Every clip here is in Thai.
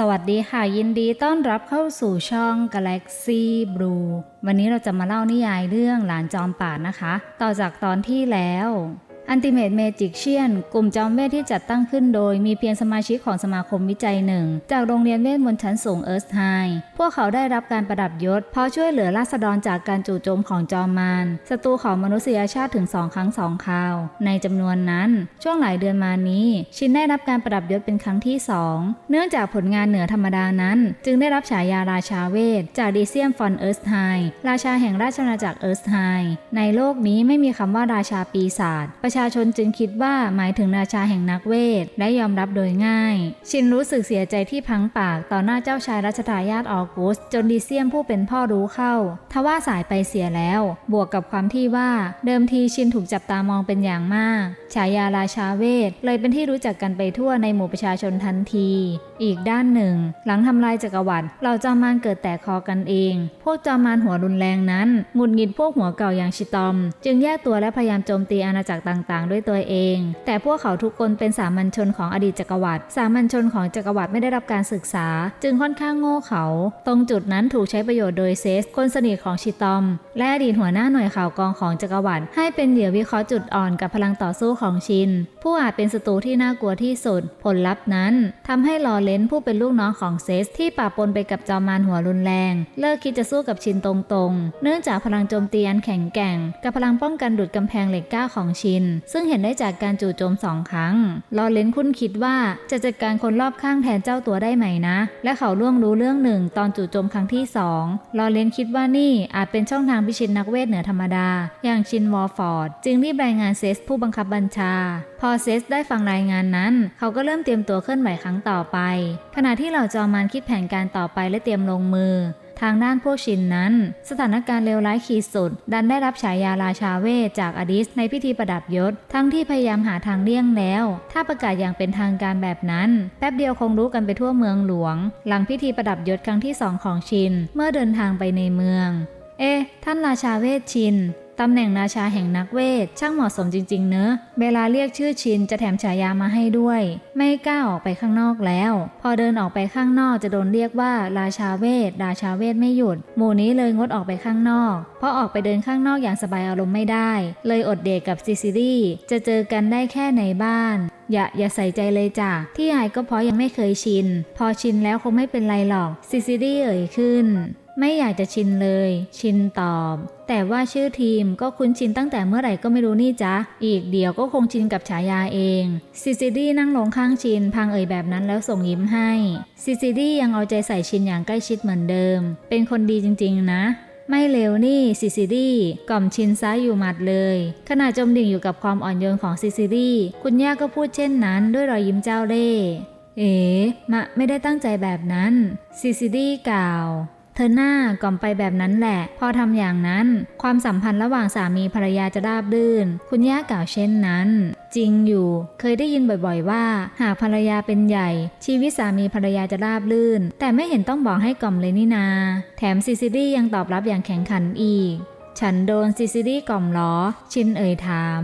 สวัสดีค่ะยินดีต้อนรับเข้าสู่ช่อง Galaxy Blue วันนี้เราจะมาเล่านิยายเรื่องหลานจอมป่านะคะ ต่อจากตอนที่แล้ว Ultimate Magician กลุ่มจอมเวทที่จัดตั้งขึ้นโดย มีเพียงสมาชิกของสมาคมวิจัยหนึ่ง จากโรงเรียนเวทมนต์ชั้นสูงเอิร์ธไฮพวกเขาได้รับการประดับยศ เพราะช่วยเหลือราษฎรจากการจู่โจมของจอมมารศัตรูของมนุษยชาติถึงสองครั้งสองคราว ในจำนวนนั้น ช่วงหลายเดือนมานี้ ชินได้รับการประดับยศเป็นครั้งที่สองเนื่องจากผลงานเหนือธรรมดานั้น จึงได้รับฉายาราชาเวท จากดิเซียมฟอนเอิร์ธไฮราชาแห่งราชอาณาจักรเอิร์ธไฮในโลกนี้ไม่มีคำว่าราชาปีศาจประชาชนจึงคิดว่าหมายถึงราชาแห่งนักเวท และยอมรับโดยง่าย ชินรู้สึกเสียใจที่พังปากต่อหน้าเจ้าชายรัชทายาทออกุส จนดิเซียมผู้เป็นพ่อรู้เข้า ทว่าสายไปเสียแล้ว บวกกับความที่ว่า เดิมทีชินถูกจับตามองเป็นอย่างมาก ฉายาราชาเวท เลยเป็นที่รู้จักกันไปทั่วในหมู่ประชาชนทันที อีกด้านหนึ่ง หลังทำลายจักรวรรดิเหล่าจอมมารเกิดแตกคอกันเอง พวกจอมมารหัวรุนแรงนั้นหงุดหงิดพวกหัวเก่าอย่างชิตอม จึงแยกตัวและพยายามโจมตีอาณาจักรต่างๆ ด้วยตัวเอง แต่พวกเขาทุกคนเป็นสามัญชนของอดีตจักรวรรดิสามัญชนของจักรวรรดิไม่ได้รับการศึกษา จึงค่อนข้างโง่เขา ตรงจุดนั้นถูกใช้ประโยชน์โดยเซส คนสนิทของชิตอม และอดีตหัวหน้าหน่วยข่าวกองของจักรวรรดิให้เป็นเหยื่อวิเคราะห์จุดอ่อนกับพลังต่อสู้ของชิน ผู้อาจเป็นศัตรูที่น่ากลัวที่สุด ผลลัพธ์นั้นทำให้ลอเลนผู้เป็นลูกน้องของเซส ที่ปะปนไปกับจอมารหัวรุนแรง เลิกคิดจะสู้กับชินตรงๆ เนื่องจากพลังโจมตีอันแข็งแกร่ง กับพลังป้องกันดุดกำแพงเหล็กก้าของชินซึ่งเห็นได้จากการจู่โจมสองครั้งลอเลนคุ้นคิดว่าจะจัดการคนรอบข้างแทนเจ้าตัวได้ไหมนะ และเขาล่วงรู้เรื่องหนึ่งตอนจู่โจมครั้งที่สองลอเลนคิดว่านี่อาจเป็นช่องทางพิชิตนักเวทเหนือธรรมดา อย่างชินวอลฟอร์ด จึงรีบรายงานเซสผู้บังคับบัญชา พอเซสได้ฟังรายงานนั้น เขาก็เริ่มเตรียมตัวเคลื่อนไหวครั้งต่อไป ขณะที่เหล่าจอมารคิดแผนการต่อไปและเตรียมลงมือ ทางด้านพวกชินนั้น สถานการณ์เลวร้ายขีดสุด ดันได้รับฉายาราชาเวทจากอดิสในพิธีประดับยศ ทั้งที่พยายามหาทางเลี่ยงแล้ว ถ้าประกาศอย่างเป็นทางการแบบนั้น แป๊บเดียวคงรู้กันไปทั่วเมืองหลวง หลังพิธีประดับยศครั้งที่สองของชิน เมื่อเดินทางไปในเมือง เอ๊ท่านราชาเวทชิน ตำแหน่งราชาแห่งนักเวท ช่างเหมาะสมจริง ๆ เนอะ เวลาเรียกชื่อชินจะแถมฉายามาให้ด้วย ไม่กล้าออกไปข้างนอกแล้ว พอเดินออกไปข้างนอกจะโดนเรียกว่า ราชาเวท ราชาเวทไม่หยุด หมู่นี้เลยงดออกไปข้างนอก เพราะออกไปเดินข้างนอกอย่างสบายอารมณ์ไม่ได้ เลยอดเดทกับซิซิลี่จะเจอกันได้แค่ในบ้านอย่าอย่าใส่ใจเลยจ้ะ ที่อายก็เพราะยังไม่เคยชิน พอชินแล้วคงไม่เป็นไรหรอกซิซิลี่เอ่ยขึ้น ไม่อยากจะชินเลย ชินตอบ แต่ว่าชื่อทีมก็คุ้นชินตั้งแต่เมื่อไหร่ก็ไม่รู้นี่จ๊ะอีกเดี๋ยวก็คงชินกับฉายาเองซิซิดี้นั่งลงข้างชินพังเอ่ยแบบนั้นแล้วส่งยิ้มให้ซิซิดี้ยังเอาใจใส่ชินอย่างใกล้ชิดเหมือนเดิม เป็นคนดีจริง ๆ นะไม่เลวนี่ซิซิดี้กล่อมชินซ้ายอยู่หมัดเลย ขณะจมดิ่งอยู่กับความอ่อนโยนของซิซิดี้คุณย่าก็พูดเช่นนั้นด้วยรอยยิ้มเจ้าเล่ เอ๋มะไม่ได้ตั้งใจแบบนั้นซิซิดี้กล่าว เธอหน้ากล่อมไปแบบนั้นแหละ พอทำอย่างนั้น ความสัมพันธ์ระหว่างสามีภรรยาจะราบรื่น คุณย่ากล่าวเช่นนั้น จริงอยู่ เคยได้ยินบ่อยๆว่า หากภรรยาเป็นใหญ่ ชีวิตสามีภรรยาจะราบรื่น แต่ไม่เห็นต้องบอกให้กล่อมเลยนี่นา แถมซิซิดี้ยังตอบรับอย่างแข็งขันอีก ฉันโดนซิซิดี้กล่อมล้อ ชินเอ่ยถาม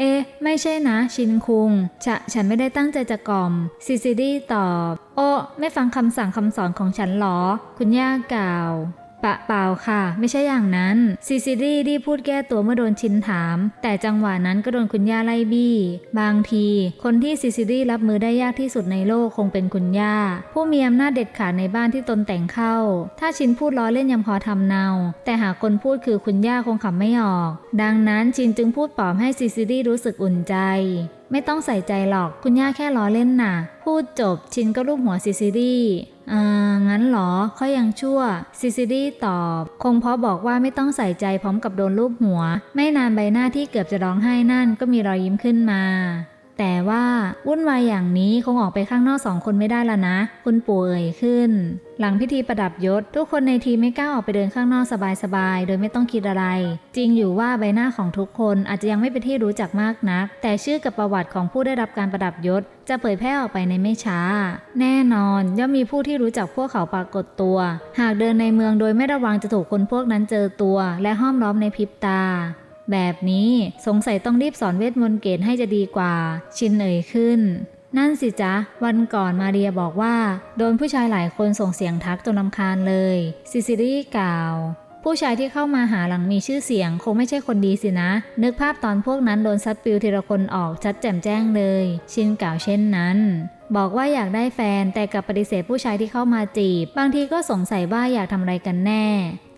เอ๊ไม่ใช่นะ ชินคุง ฉะฉันไม่ได้ตั้งใจจะกล่อม ซิซิดี้ตอบ โอ้ ไม่ฟังคำสั่งคำสอนของฉันหรอ คุณย่ากล่าว ปะเปล่าค่ะ ไม่ใช่อย่างนั้นซิซิดี้รีบพูดแก้ตัวเมื่อโดนชินถาม แต่จังหวะนั้นก็โดนคุณย่าไล่บี้ บางที คนที่ซิซิดี้รับมือได้ยากที่สุดในโลกคงเป็นคุณย่า ผู้มีอำนาจเด็ดขาดในบ้านที่ตนแต่งเข้า ถ้าชินพูดล้อเล่นยังพอทำเนา แต่หากคนพูดคือคุณย่าคงขำไม่ออก ดังนั้นชินจึงพูดปลอบให้ซิซิดี้รู้สึกอุ่นใจไม่ต้องใส่ใจหรอกคุณย่าแค่ล้อเล่นน่ะ พูดจบชินก็รูปหัวซิซิดี้ อ่า งั้นเหรอเขายังชั่ว ซิซิดี้ตอบ คงเพราะบอกว่าไม่ต้องใส่ใจพร้อมกับโดนรูปหัว ไม่นานใบหน้าที่เกือบจะร้องไห้นั่นก็มีรอยยิ้มขึ้นมา แต่ว่าวุ่นวายอย่างนี้คงออกไปข้างนอกสองคนไม่ได้ละนะ คุณปู่เอ่ยขึ้น หลังพิธีประดับยศ ทุกคนในทีมไม่กล้าออกไปเดินข้างนอกสบายๆ โดยไม่ต้องคิดอะไร จริงอยู่ว่าใบหน้าของทุกคนอาจจะยังไม่เป็นที่รู้จักมากนัก แต่ชื่อกับประวัติของผู้ได้รับการประดับยศ จะเผยแพร่ออกไปในไม่ช้า แน่นอนย่อมมีผู้ที่รู้จักพวกเขาปรากฏตัว หากเดินในเมืองโดยไม่ระวังจะถูกคนพวกนั้นเจอตัว และห้อมล้อมในพริบตา แบบนี้สงสัยต้องรีบสอนเวทมนต์เกตให้จะดีกว่า ชินเอ่ยขึ้น นั่นสิจ๊ะ วันก่อนมาเรียบอกว่า โดนผู้ชายหลายคนส่งเสียงทักจนลำคาญเลยซิซิลี่กล่าวผู้ชายที่เข้ามาหาหลังมีชื่อเสียง คงไม่ใช่คนดีสินะ นึกภาพตอนพวกนั้นโดนซัดปิวทีละคนออกชัดแจ่มแจ้งเลย ชินกล่าวเช่นนั้น บอกว่าอยากได้แฟนแต่กับปฏิเสธผู้ชายที่เข้ามาจีบ บางทีก็สงสัยว่าอยากทำอะไรกันแน่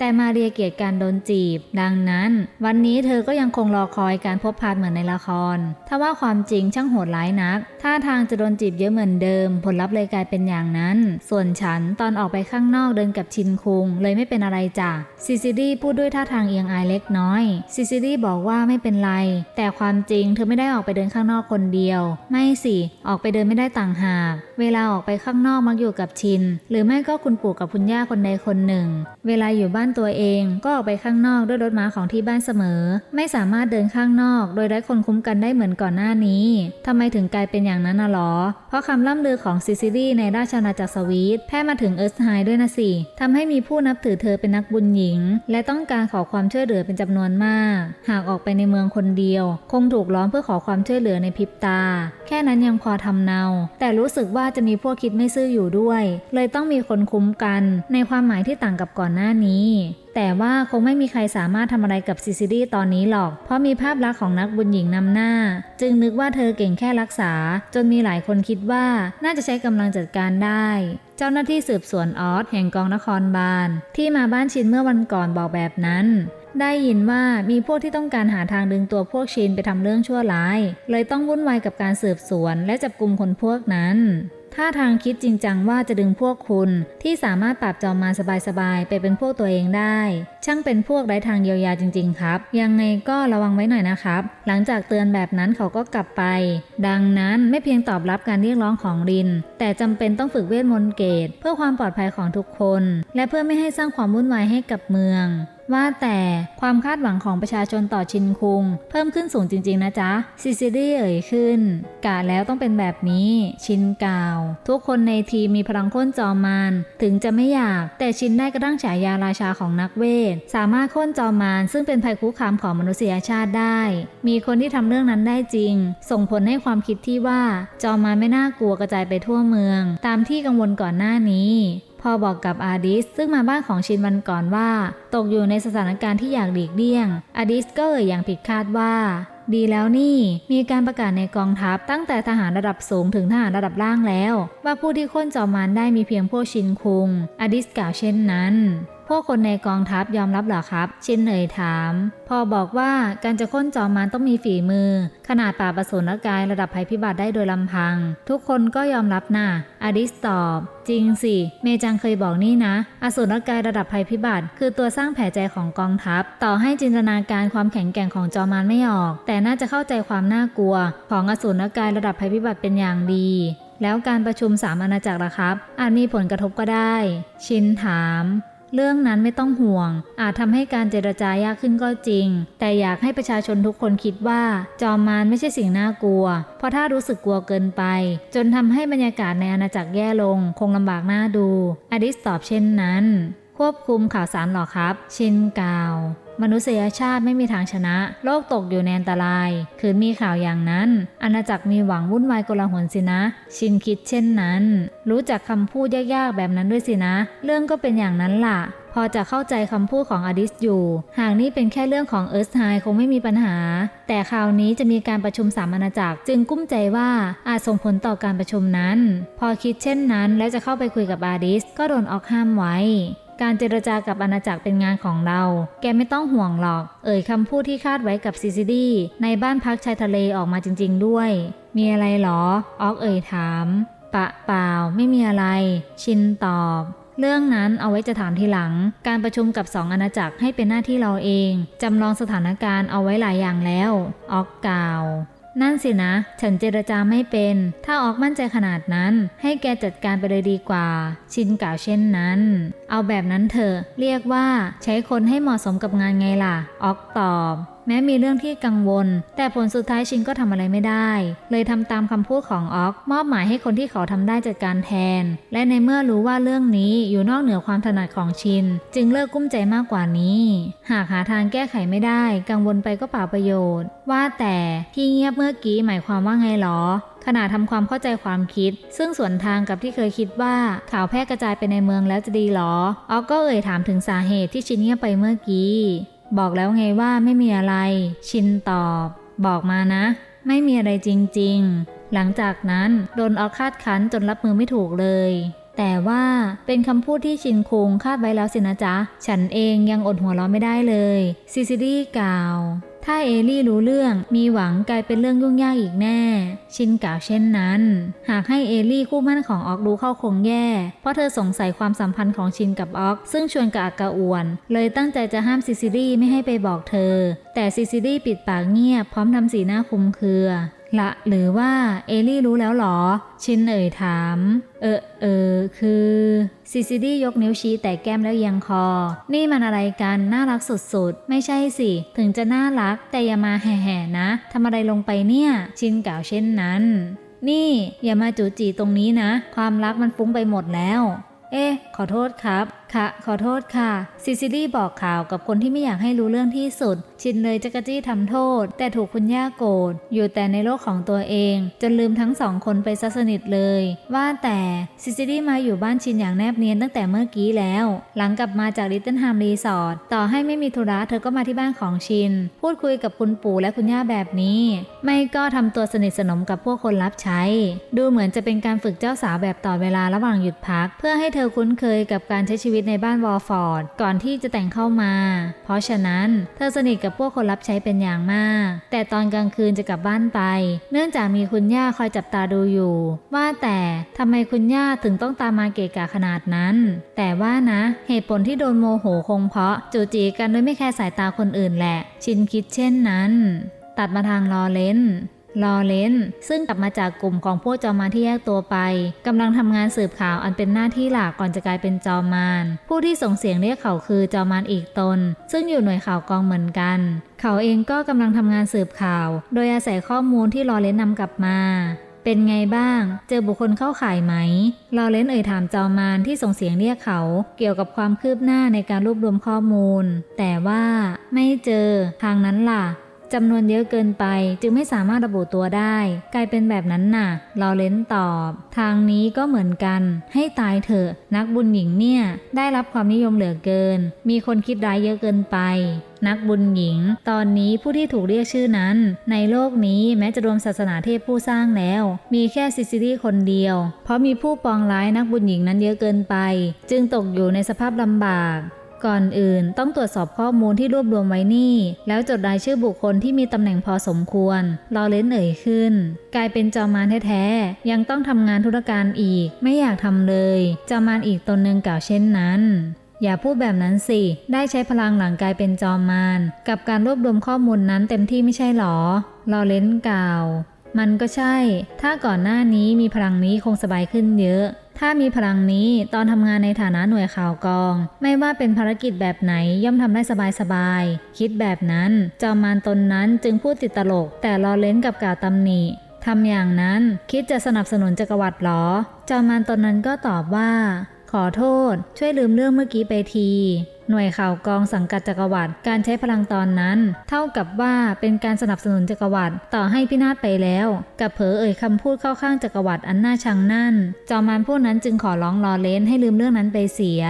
แต่มาเรียเกียดการโดนจีบ ดังนั้น วันนี้เธอก็ยังคงรอคอยการพบพาดเหมือนในละครถ้าว่าความจริงช่างโหดร้ายนักท่าทางจะโดนจีบเยอะเหมือนเดิม ผลลัพธ์เลยกลายเป็นอย่างนั้น ส่วนฉันตอนออกไปข้างนอกเดินกับชินคุง เลยไม่เป็นอะไรจ้ะซิซิดี้พูดด้วยท่าทางเอียงอายเล็กน้อยซิซิดี้บอกว่าไม่เป็นไร แต่ความจริงเธอไม่ได้ออกไปเดินข้างนอกคนเดียว ไม่สิ ออกไปเดินไม่ได้ต่างหาก เวลาออกไปข้างนอกมักอยู่กับชิน หรือไม่ก็คุณปู่กับคุณย่าคนใดคนหนึ่ง เวลาอยู่บ้านตัวเองก็ออกไปข้างนอกด้วยรถม้าของที่บ้านเสมอ ไม่สามารถเดินข้างนอก โดยไร้คนคุ้มกันได้เหมือนก่อนหน้านี้ทำไมถึงกลายเป็นอย่างนั้นน่ะหรอ เพราะคำล่ำลือของซิซิลีในราชอาณาจักรสวีทแพร่มาถึงเอิร์ธไฮด้วยนะสิทำให้มีผู้นับถือเธอเป็นนักบุญหญิง และต้องการขอความช่วยเหลือเป็นจำนวนมาก หากออกไปในเมืองคนเดียว คงถูกล้อมเพื่อขอความช่วยเหลือในพริบตา แค่นั้นยังพอทำเนา แต่รู้สึกว่าจะมีพวกคิดไม่ซื่ออยู่ด้วย เลยต้องมีคนคุ้มกัน ในความหมายที่ต่างกับก่อนหน้านี้แต่ว่าคงไม่มีใครสามารถทำอะไรกับซิซิลี่ตอนนี้หรอก เพราะมีภาพลักษณ์ของนักบุญหญิงนำหน้า จึงนึกว่าเธอเก่งแค่รักษา จนมีหลายคนคิดว่าน่าจะใช้กำลังจัดการได้ เจ้าหน้าที่สืบสวนออสแห่งกองนครบาล ที่มาบ้านชินเมื่อวันก่อนบอกแบบนั้นได้ยินว่ามีพวกที่ต้องการหาทางดึงตัวพวกชินไปทำเรื่องชั่วร้าย เลยต้องวุ่นวายกับการสืบสวนและจับกลุ่มคนพวกนั้น ถ้าทางคิดจริงจังว่าจะดึงพวกคุณ ที่สามารถปราบจอมมาสบายๆ ไปเป็นพวกตัวเองได้ ช่างเป็นพวกไร้ทางเยียวยาจริง ๆ ครับ ยังไงก็ระวังไว้หน่อยนะครับ หลังจากเตือนแบบนั้นเขาก็กลับไป ดังนั้นไม่เพียงตอบรับการเรียกร้องของริน แต่จำเป็นต้องฝึกเวทมนต์เกต เพื่อความปลอดภัยของทุกคน และเพื่อไม่ให้สร้างความวุ่นวายให้กับเมือง ว่าแต่ความคาดหวังของประชาชนต่อชินคุง เพิ่มขึ้นสูงจริงๆนะจ๊ะ ซิซิลี่เอ่ยขึ้นกะแล้วต้องเป็นแบบนี้ ชินกล่าว ทุกคนในทีมมีพลังค้นจอมมารถึงจะไม่อยาก แต่ชินได้กระทั่งฉายาราชาของนักเวท สามารถค่นจอมมารซึ่งเป็นภัยคุกคามของมนุษยชาติได้ มีคนที่ทำเรื่องนั้นได้จริง ส่งผลให้ความคิดที่ว่าจอมมารไม่น่ากลัวกระจายไปทั่วเมือง ตามที่กังวลก่อนหน้านี้ พอบอกกับอาดิสซึ่งมาบ้านของชินวันก่อนว่า ตกอยู่ในสถานการณ์ที่อยากหลีกเลี่ยง อาดิสก็เอ่ยอย่างผิดคาดว่า ดีแล้วนี่ มีการประกาศในกองทัพตั้งแต่ทหารระดับสูงถึงทหารระดับล่างแล้ว ว่าผู้ที่ค้นจอมมานได้มีเพียงพวกชินคุงอาดิสกล่าวเช่นนั้น วกคนในกองทัพยอมรับหรอครับ ชินเอ่ยถาม พอบอกว่าการจะค้นจอมมารต้องมีฝีมือ ขนาดป่าประสนกายระดับภัยพิบัติได้โดยลำพัง ทุกคนก็ยอมรับนะอดิสตอบ จริงสิ เมจังเคยบอกนี่นะ อสูรกายระดับภัยพิบัติ คือตัวสร้างแผลใจของกองทัพ ต่อให้จินตนาการความแข็งแกร่งของจอมารไม่ออก แต่น่าจะเข้าใจความน่ากลัว ของอสูรกายระดับภัยพิบัติเป็นอย่างดีแล้วการประชุมสามอาณาจักรล่ะครับ อาจมีผลกระทบก็ได้ ชินถาม เรื่องนั้นไม่ต้องห่วง อาจทำให้การเจรจายากขึ้นก็จริง แต่อยากให้ประชาชนทุกคนคิดว่า จอมมารไม่ใช่สิ่งน่ากลัว เพราะถ้ารู้สึกกลัวเกินไป จนทำให้บรรยากาศในอาณาจักรแย่ลง คงลำบากหน้าดู อดิสตอบเช่นนั้น ควบคุมข่าวสารหรอครับ ชินกล่าว มนุษยชาติไม่มีทางชนะ โลกตกอยู่ในอันตราย คืนมีข่าวอย่างนั้น อาณาจักรมีหวังวุ่นวายโกลาหลสินะ ชินคิดเช่นนั้น รู้จักคำพูดยากๆแบบนั้นด้วยสินะ เรื่องก็เป็นอย่างนั้นล่ะ พอจะเข้าใจคำพูดของอดิสอยู่ หากนี่เป็นแค่เรื่องของเอิร์ธไฮคงไม่มีปัญหา แต่คราวนี้จะมีการประชุมสามอาณาจักร จึงกุ้มใจว่าอาจส่งผลต่อการประชุมนั้น พอคิดเช่นนั้น แล้วจะเข้าไปคุยกับอาดิสก็โดนออกห้ามไว้ การเจรจากับอาณาจักรเป็นงานของเรา แกไม่ต้องห่วงหรอก เอ่ยคำพูดที่คาดไว้กับซิซิดีในบ้านพักชายทะเลออกมาจริง ๆ ด้วย มีอะไรหรอ ออกเอ่ยถาม ปะเปล่า ไม่มีอะไร ชินตอบ เรื่องนั้นเอาไว้จะถามทีหลัง การประชุมกับสองอาณาจักรให้เป็นหน้าที่เราเอง จำลองสถานการณ์เอาไว้หลายอย่างแล้ว ออกกล่าว นั่นสินะ ฉันเจรจาไม่เป็น ถ้าออกมั่นใจขนาดนั้น ให้แกจัดการไปเลยดีกว่า ชินกล่าวเช่นนั้น เอาแบบนั้นเถอะ เรียกว่าใช้คนให้เหมาะสมกับงานไงล่ะ ออกตอบ แม้มีเรื่องที่กังวล แต่ผลสุดท้ายชินก็ทำอะไรไม่ได้ เลยทำตามคำพูดของออกมอบหมายให้คนที่เขาทำได้จัดการแทน และในเมื่อรู้ว่าเรื่องนี้อยู่นอกเหนือความถนัดของชิน จึงเลิกกุ้มใจมากกว่านี้ หากหาทางแก้ไขไม่ได้ กังวลไปก็เปล่าประโยชน์ ว่าแต่ที่เงียบเมื่อกี้หมายความว่าไงหรอขณะทำความเข้าใจความคิด ซึ่งสวนทางกับที่เคยคิดว่าข่าวแพร่กระจายไปในเมืองแล้วจะดีหรอออกก็เอ่ยถามถึงสาเหตุที่ชินเงียบไปเมื่อกี้ บอกแล้วไงว่าไม่มีอะไร ชินตอบ บอกมานะ ไม่มีอะไรจริง ๆ หลังจากนั้นโดนออกคาดคั้นจนรับมือไม่ถูกเลย แต่ว่าเป็นคำพูดที่ชินคงคาดไว้แล้วสินะจ๊ะ ฉันเองยังอดหัวเราะไม่ได้เลย ซิซิลี่กล่าว ถ้าเอลี่รู้เรื่องมีหวังกลายเป็นเรื่องยุ่งยากอีกแน่ ชินกล่าวเช่นนั้น หากให้เอลี่คู่มั่นของออกรู้เข้าคงแย่ เพราะเธอสงสัยความสัมพันธ์ของชินกับออก ซึ่งชวนกระอักกระอวน เลยตั้งใจจะห้ามซิซิลี่ไม่ให้ไปบอกเธอ แต่ซิซิลี่ปิดปากเงียบพร้อมทำสีหน้าคุมเครือ ละหรือว่าเอลี่รู้แล้วหรอ ชินเอ่ยถาม เออเออคือซิซิดี้ยกนิ้วชี้แต่แก้มแล้วยังคอ นี่มันอะไรกัน น่ารักสุดๆ ไม่ใช่สิ ถึงจะน่ารักแต่อย่ามาแห่ๆนะทำอะไรลงไปเนี่ย ชินกล่าวเช่นนั้น นี่อย่ามาจูจีตรงนี้นะ ความรักมันฟุ้งไปหมดแล้ว เอ๊ะขอโทษครับ ค่ะ ขอโทษค่ะ ซิซิลี่บอกข่าวกับคนที่ไม่อยากให้รู้เรื่องที่สุด ชินเลยจักรจี้ทำโทษ แต่ถูกคุณย่าโกรธ อยู่แต่ในโลกของตัวเอง จนลืมทั้งสองคนไปซะสนิทเลย ว่าแต่ซิซิลี่มาอยู่บ้านชินอย่างแนบเนียนตั้งแต่เมื่อกี้แล้ว หลังกลับมาจากลิตเติ้ลฮามรีสอร์ท ต่อให้ไม่มีธุระเธอก็มาที่บ้านของชิน พูดคุยกับคุณปู่และคุณย่าแบบนี้ ไม่ก็ทำตัวสนิทสนมกับพวกคนรับใช้ ดูเหมือนจะเป็นการฝึกเจ้าสาวแบบต่อเวลาระหว่างหยุดพัก เพื่อให้เธอคุ้นเคยกับการใช้ชีวิตในบ้านวอลฟอร์ดก่อนที่จะแต่งเข้ามา เพราะฉะนั้นเธอสนิทกับพวกคนรับใช้เป็นอย่างมาก แต่ตอนกลางคืนจะกลับบ้านไป เนื่องจากมีคุณย่าคอยจับตาดูอยู่ ว่าแต่ทำไมคุณย่าถึงต้องตามมาเกะกะขนาดนั้น แต่ว่านะ เหตุผลที่โดนโมโหคงเพราะจู่จีกันโดยไม่แคร์สายตาคนอื่นแหละ ชินคิดเช่นนั้น ตัดมาทางลอเลน ลอเลนซึ่งกลับมาจากกลุ่มของพวกจอมมารที่แยกตัวไปกำลังทำงานสืบข่าวอันเป็นหน้าที่หลักก่อนจะกลายเป็นจอมมารผู้ที่ส่งเสียงเรียกเขาคือจอมมารอีกตน ซึ่งอยู่หน่วยข่าวกองเหมือนกัน เขาเองก็กำลังทำงานสืบข่าว โดยอาศัยข้อมูลที่ลอเลนนำกลับมาเป็นไงบ้าง เจอบุคคลเข้าข่ายไหม ลอเลนเอ่ยถามจอมารที่ส่งเสียงเรียกเขา เกี่ยวกับความคืบหน้าในการรวบรวมข้อมูล แต่ว่าไม่เจอ ทางนั้นล่ะ จำนวนเยอะเกินไป จึงไม่สามารถระบุตัวได้ กลายเป็นแบบนั้นน่ะลอเลนตอบ ทางนี้ก็เหมือนกัน ให้ตายเถอะ นักบุญหญิงเนี่ย ได้รับความนิยมเหลือเกิน มีคนคิดร้ายเยอะเกินไปนักบุญหญิง ตอนนี้ผู้ที่ถูกเรียกชื่อนั้น ในโลกนี้แม้จะรวมศาสนาเทพผู้สร้างแล้ว มีแค่ซิซิลีคนเดียว เพราะมีผู้ปองร้ายนักบุญหญิงนั้นเยอะเกินไป จึงตกอยู่ในสภาพลำบาก ก่อนอื่น ต้องตรวจสอบข้อมูลที่รวบรวมไว้นี่ แล้วจดรายชื่อบุคคลที่มีตำแหน่งพอสมควรรอเลนเอ่ยขึ้น กลายเป็นจอมารแท้ๆ ยังต้องทำงานธุรการอีก ไม่อยากทำเลย จอมารอีกตนหนึ่งกล่าวเช่นนั้นอย่าพูดแบบนั้นสิ ได้ใช้พลังหลังกลายเป็นจอมมาร กับการรวบรวมข้อมูลนั้นเต็มที่ไม่ใช่หรอรอเลนกล่าว มันก็ใช่ ถ้าก่อนหน้านี้มีพลังนี้คงสบายขึ้นเยอะ ถ้ามีพลังนี้ตอนทำงานในฐานะหน่วยข่าวกอง ไม่ว่าเป็นภารกิจแบบไหนย่อมทำได้สบายๆ คิดแบบนั้นจอมมารตนนั้นจึงพูดติดตลก แต่รอเล้นกับกล่าวตำหนิทำอย่างนั้นคิดจะสนับสนุนจักรวรรดิหรอ จอมมารตนนั้นก็ตอบว่า ขอโทษ ช่วยลืมเรื่องเมื่อกี้ไปที หน่วยข่าวกองสังกัดจักรวรรดิการใช้พลังตอนนั้น เท่ากับว่าเป็นการสนับสนุนจักรวรรดิต่อให้พินาศไปแล้วกับเผลอเอ่ยคำพูดเข้าข้างจักรวรรดิอันน่าชังนั่น จอมมารผู้นั้นจึงขอร้องรอเลนให้ลืมเรื่องนั้นไปเสีย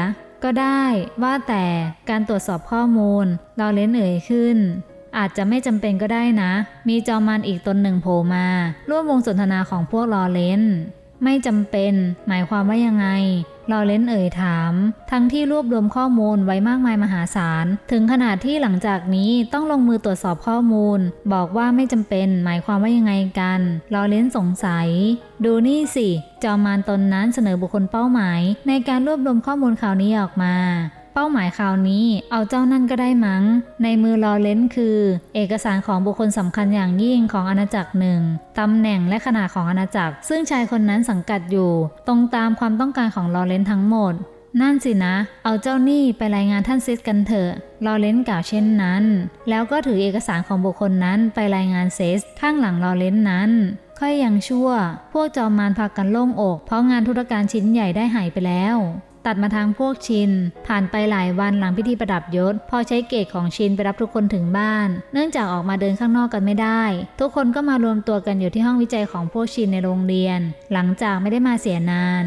ก็ได้ว่าแต่การตรวจสอบข้อมูลรอเลนเอ่ยขึ้นอาจจะไม่จำเป็นก็ได้นะ มีจอมมารอีกตนหนึ่งโผล่มา ร่วมวงสนทนาของพวกรอเลน ไม่จำเป็น หมายความว่ายังไง ลอเรนเอ่ยถาม ทั้งที่รวบรวมข้อมูลไว้มากมายมหาศาล ถึงขนาดที่หลังจากนี้ต้องลงมือตรวจสอบข้อมูล บอกว่าไม่จำเป็นหมายความว่ายังไงกัน ลอเรนสงสัย ดูนี่สิ จอมมารตนนั้นเสนอบุคคลเป้าหมาย ในการรวบรวมข้อมูลข่าวนี้ออกมา เป้าหมายข่าวนี้เอาเจ้านั่นก็ได้มั้ง ในมือลอเลนคือ เอกสารของบุคคลสำคัญอย่างยิ่งของอาณาจักรหนึ่งตำแหน่งและขนาดของอาณาจักร ซึ่งชายคนนั้นสังกัดอยู่ ตรงตามความต้องการของลอเลนทั้งหมด นั่นสินะ เอาเจ้านี่ไปรายงานท่านซิสกันเถอะลอเรนซ์กล่าวเช่นนั้น แล้วก็ถือเอกสารของบุคคลนั้นไปรายงานเซสข้างหลังลอเรนซ์นั้นค่อยยังชั่ว พวกจอมมารพากันโล่งอก เพราะงานธุรการชิ้นใหญ่ได้หายไปแล้ว ตัดมาทางพวกชิน ผ่านไปหลายวันหลังพิธีประดับยศ พอใช้เกตของชินไปรับทุกคนถึงบ้าน เนื่องจากออกมาเดินข้างนอกกันไม่ได้ ทุกคนก็มารวมตัวกันอยู่ที่ห้องวิจัยของพวกชินในโรงเรียน หลังจากไม่ได้มาเสียนาน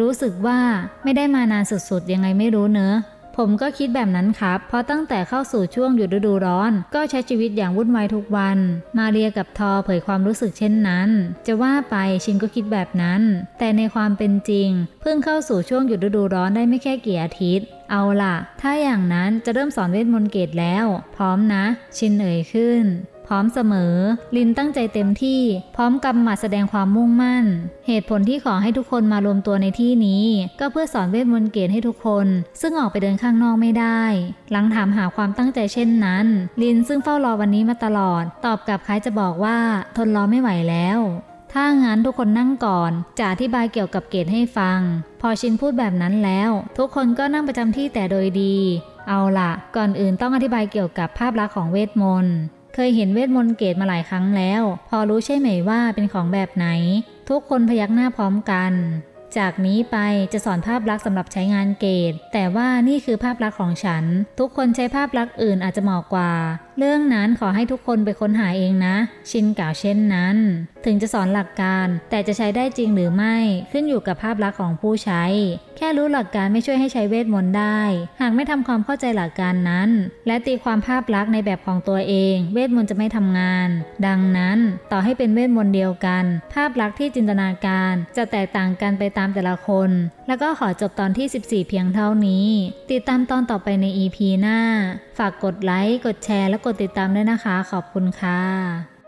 รู้สึกว่าไม่ได้มานานสุดๆ ยังไงไม่รู้เนอะ ผมก็คิดแบบนั้นครับ เพราะตั้งแต่เข้าสู่ช่วงหยุดฤดูร้อน ก็ใช้ชีวิตอย่างวุ่นวายทุกวัน มาเรียกับทอเผยความรู้สึกเช่นนั้น จะว่าไปชินก็คิดแบบนั้น แต่ในความเป็นจริง เพิ่งเข้าสู่ช่วงหยุดฤดูร้อนได้ไม่แค่กี่อาทิตย์ เอาล่ะ ถ้าอย่างนั้นจะเริ่มสอนเวทมนต์เกตแล้ว พร้อมนะ ชินเอ่ยขึ้น ร้อมเสมอ ลินตั้งใจเต็มที่ พร้อมกำหมัดแสดงความมุ่งมั่น เหตุผลที่ขอให้ทุกคนมารวมตัวในที่นี้ ก็เพื่อสอนเวทมนต์เกตให้ทุกคน ซึ่งออกไปเดินข้างนอกไม่ได้ หลังถามหาความตั้งใจเช่นนั้น ลินซึ่งเฝ้ารอวันนี้มาตลอด ตอบกลับคล้ายจะบอกว่า ทนรอไม่ไหวแล้วถ้างั้นทุกคนนั่งก่อน จะอธิบายเกี่ยวกับเกตให้ฟัง พอชินพูดแบบนั้นแล้ว ทุกคนก็นั่งประจำที่แต่โดยดี เอาล่ะก่อนอื่นต้องอธิบายเกี่ยวกับภาพลักษณ์ของเวทมนต์ เคยเห็นเวทมนต์เกตมาหลายครั้งแล้ว พอรู้ใช่ไหมว่าเป็นของแบบไหน ทุกคนพยักหน้าพร้อมกัน จากนี้ไปจะสอนภาพลักษณ์สำหรับใช้งานเกตแต่ว่านี่คือภาพลักษณ์ของฉัน ทุกคนใช้ภาพลักษณ์อื่นอาจจะเหมาะกว่า เรื่องนั้นขอให้ทุกคนไปค้นหาเองนะ ชินกล่าวเช่นนั้น ถึงจะสอนหลักการแต่จะใช้ได้จริงหรือไม่ขึ้นอยู่กับภาพลักษณ์ของผู้ใช้ แค่รู้หลักการไม่ช่วยให้ใช้เวทมนต์ได้ หากไม่ทำความเข้าใจหลักการนั้น และตีความภาพลักษณ์ในแบบของตัวเอง เวทมนต์จะไม่ทำงาน ดังนั้นต่อให้เป็นเวทมนต์เดียวกัน ภาพลักษณ์ที่จินตนาการจะแตกต่างกันไปตามแต่ละคน แล้วก็ขอจบตอนที่ 14 เพียงเท่านี้ ติดตามตอนต่อไปใน EP หน้า ฝากกดไลค์กดแชร์และกดกดติดตามด้วยนะคะ ขอบคุณค่ะ